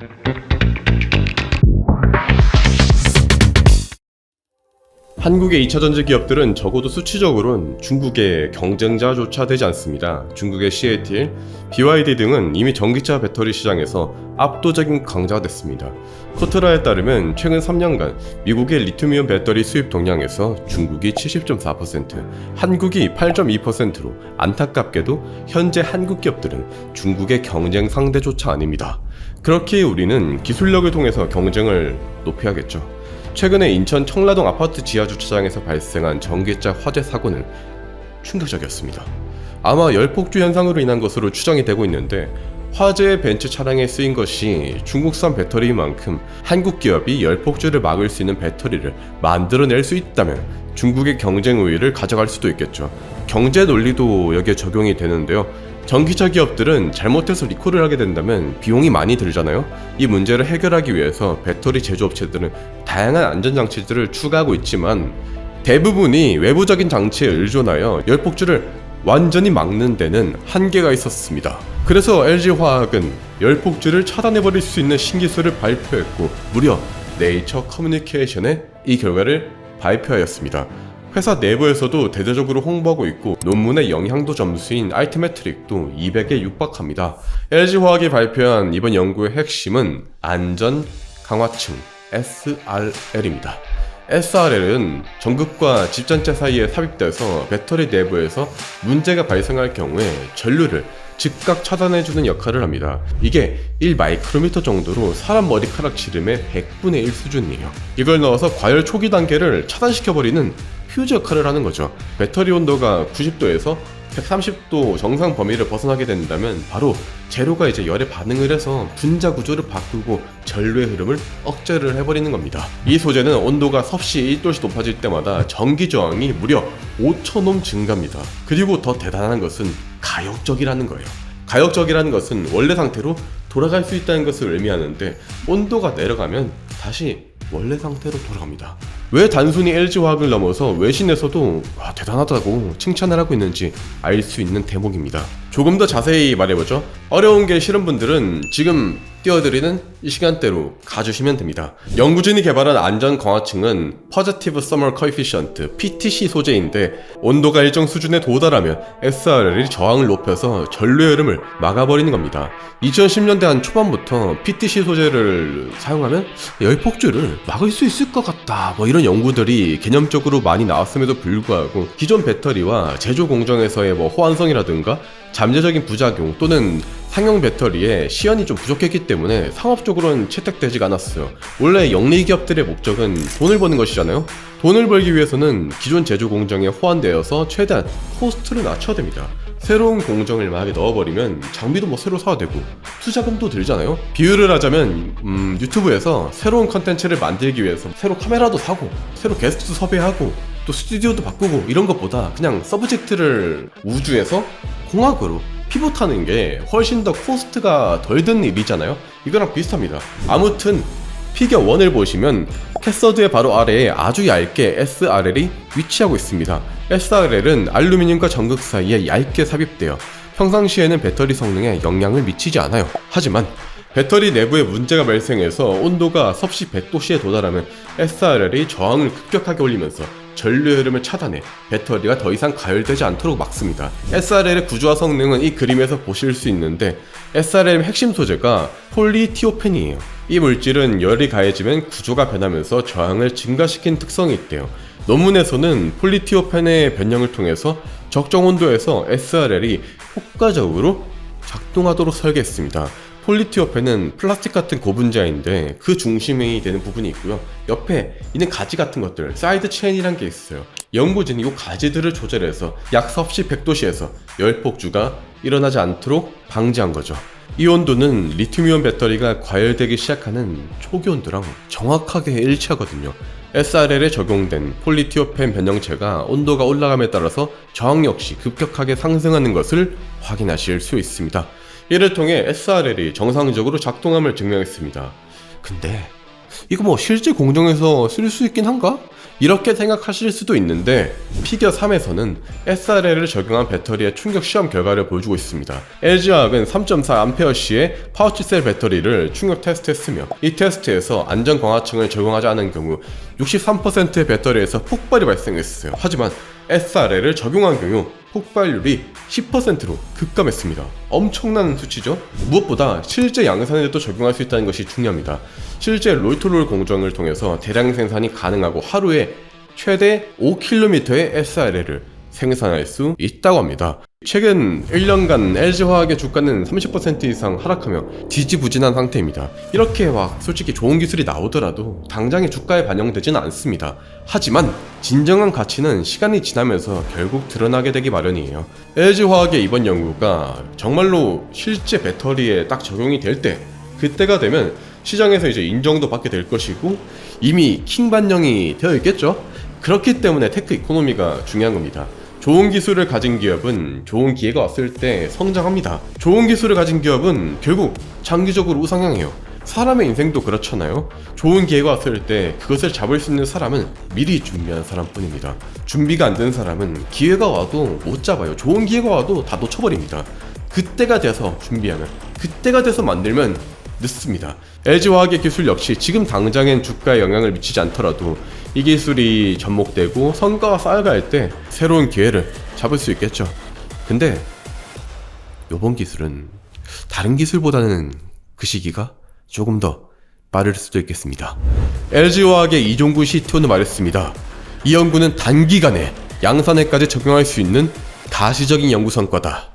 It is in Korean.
Thank you. 한국의 2차 전지 기업들은 적어도 수치적으로는 중국의 경쟁자조차 되지 않습니다. 중국의 CATL, BYD 등은 이미 전기차 배터리 시장에서 압도적인 강자가 됐습니다. 코트라에 따르면 최근 3년간 미국의 리튬이온 배터리 수입 동량에서 중국이 70.4%, 한국이 8.2%로 안타깝게도 현재 한국 기업들은 중국의 경쟁 상대조차 아닙니다. 그렇기에 우리는 기술력을 통해서 경쟁을 높여야겠죠. 최근에 인천 청라동 아파트 지하 주차장에서 발생한 전기차 화재 사고는 충격적이었습니다. 아마 열폭주 현상으로 인한 것으로 추정이 되고 있는데 화재의 벤츠 차량에 쓰인 것이 중국산 배터리인 만큼 한국 기업이 열폭주를 막을 수 있는 배터리를 만들어낼 수 있다면 중국의 경쟁 우위를 가져갈 수도 있겠죠. 경제 논리도 여기에 적용이 되는데요. 전기차 기업들은 잘못해서 리콜을 하게 된다면 비용이 많이 들잖아요. 이 문제를 해결하기 위해서 배터리 제조업체들은 다양한 안전장치들을 추가하고 있지만 대부분이 외부적인 장치에 의존하여 열폭주를 완전히 막는 데는 한계가 있었습니다. 그래서 LG화학은 열폭주를 차단해버릴 수 있는 신기술을 발표했고 무려 네이처 커뮤니케이션에 이 결과를 발표하였습니다. 회사 내부에서도 대대적으로 홍보하고 있고 논문의 영향도 점수인 알티메트릭도 200에 육박합니다. LG화학이 발표한 이번 연구의 핵심은 안전 강화층 SRL입니다. SRL은 전극과 집전체 사이에 삽입돼서 배터리 내부에서 문제가 발생할 경우에 전류를 즉각 차단해주는 역할을 합니다. 이게 1 마이크로미터 정도로 사람 머리카락 지름의 100분의 1 수준이에요. 이걸 넣어서 과열 초기 단계를 차단시켜버리는 휴즈 역할을 하는 거죠. 배터리 온도가 90도에서 130도 정상 범위를 벗어나게 된다면 바로 재료가 이제 열에 반응을 해서 분자 구조를 바꾸고 전류의 흐름을 억제를 해버리는 겁니다. 이 소재는 온도가 섭씨 1도씩 높아질 때마다 전기 저항이 무려 5천옴 증가합니다. 그리고 더 대단한 것은 가역적이라는 거예요. 가역적이라는 것은 원래 상태로 돌아갈 수 있다는 것을 의미하는데 온도가 내려가면 다시 원래 상태로 돌아갑니다. 왜 단순히 LG화학을 넘어서 외신에서도 와, 대단하다고 칭찬을 하고 있는지 알 수 있는 대목입니다. 조금 더 자세히 말해보죠. 어려운 게 싫은 분들은 지금 띄워드리는 이 시간대로 가주시면 됩니다. 연구진이 개발한 안전 강화층은 Positive Thermal Coefficient (PTC) 소재인데 온도가 일정 수준에 도달하면 SRL이 저항을 높여서 전류의 흐름을 막아버리는 겁니다. 2010년대 한 초반부터 PTC 소재를 사용하면 열 폭주를 막을 수 있을 것 같다. 뭐 이런 연구들이 개념적으로 많이 나왔음에도 불구하고 기존 배터리와 제조 공정에서의 뭐 호환성이라든가 잠재적인 부작용 또는 상용 배터리에 시연이 좀 부족했기 때문에 상업적으로는 채택되지가 않았어요. 원래 영리 기업들의 목적은 돈을 버는 것이잖아요. 돈을 벌기 위해서는 기존 제조 공정에 호환되어서 최대한 코스트를 낮춰야 됩니다. 새로운 공정을 만약에 넣어버리면 장비도 뭐 새로 사야 되고 투자금도 들잖아요. 비유를 하자면 음, 유튜브에서 새로운 컨텐츠를 만들기 위해서 새로 카메라도 사고 새로 게스트도 섭외하고 또 스튜디오도 바꾸고 이런 것보다 그냥 서브젝트를 우주에서 공학으로 피봇하는 게 훨씬 더 코스트가 덜 드는 일이잖아요. 이거랑 비슷합니다. 아무튼 피겨 1을 보시면 캐서드의 바로 아래에 아주 얇게 SRL이 위치하고 있습니다. SRL은 알루미늄과 전극 사이에 얇게 삽입되어 평상시에는 배터리 성능에 영향을 미치지 않아요. 하지만 배터리 내부에 문제가 발생해서 온도가 섭씨 100도씨에 도달하면 SRL이 저항을 급격하게 올리면서 전류 흐름을 차단해 배터리가 더 이상 가열되지 않도록 막습니다. SRL의 구조와 성능은 이 그림에서 보실 수 있는데 SRL의 핵심 소재가 폴리티오펜이에요. 이 물질은 열이 가해지면 구조가 변하면서 저항을 증가시킨 특성이 있대요. 논문에서는 폴리티오펜의 변형을 통해서 적정 온도에서 SRL이 효과적으로 작동하도록 설계했습니다. 폴리티오펜은 플라스틱 같은 고분자인데 그 중심이 되는 부분이 있고요. 옆에 있는 가지 같은 것들, 사이드 체인이란 게 있어요. 연구진이 이 가지들을 조절해서 약 섭씨 100도씨에서 열폭주가 일어나지 않도록 방지한 거죠. 이 온도는 리튬이온 배터리가 과열되기 시작하는 초기 온도랑 정확하게 일치하거든요. SRL에 적용된 폴리티오펜 변형체가 온도가 올라감에 따라서 저항 역시 급격하게 상승하는 것을 확인하실 수 있습니다. 이를 통해 SRL이 정상적으로 작동함을 증명했습니다. 근데 이거 뭐 실제 공정에서 쓸 수 있긴 한가? 이렇게 생각하실 수도 있는데 피겨 3에서는 SRL을 적용한 배터리의 충격 시험 결과를 보여주고 있습니다. LG화학은 3.4A시의 파우치셀 배터리를 충격 테스트했으며 이 테스트에서 안전 강화층을 적용하지 않은 경우 63%의 배터리에서 폭발이 발생했어요. 하지만 SRL을 적용한 경우 폭발률이 10%로 급감했습니다. 엄청난 수치죠? 무엇보다 실제 양산에도 적용할 수 있다는 것이 중요합니다. 실제 로이토롤 공정을 통해서 대량 생산이 가능하고 하루에 최대 5km의 SRL을 생산할 수 있다고 합니다. 최근 1년간 LG화학의 주가는 30% 이상 하락하며 지지부진한 상태입니다. 이렇게 막 솔직히 좋은 기술이 나오더라도 당장의 주가에 반영되지는 않습니다. 하지만 진정한 가치는 시간이 지나면서 결국 드러나게 되기 마련이에요. LG화학의 이번 연구가 정말로 실제 배터리에 딱 적용이 될 때 그때가 되면 시장에서 이제 인정도 받게 될 것이고 이미 킹 반영이 되어 있겠죠. 그렇기 때문에 테크 이코노미가 중요한 겁니다. 좋은 기술을 가진 기업은 좋은 기회가 왔을 때 성장합니다. 좋은 기술을 가진 기업은 결국 장기적으로 우상향해요. 사람의 인생도 그렇잖아요. 좋은 기회가 왔을 때 그것을 잡을 수 있는 사람은 미리 준비한 사람뿐입니다. 준비가 안 된 사람은 기회가 와도 못 잡아요. 좋은 기회가 와도 다 놓쳐버립니다. 그때가 돼서 준비하면, 그때가 돼서 만들면 늦습니다. LG화학의 기술 역시 지금 당장엔 주가에 영향을 미치지 않더라도 이 기술이 접목되고 성과가 쌓여갈 때 새로운 기회를 잡을 수 있겠죠. 근데 요번 기술은 다른 기술보다는 그 시기가 조금 더 빠를 수도 있겠습니다. LG화학의 이종구 CTO는 말했습니다. 이 연구는 단기간에 양산에까지 적용할 수 있는 가시적인 연구 성과다.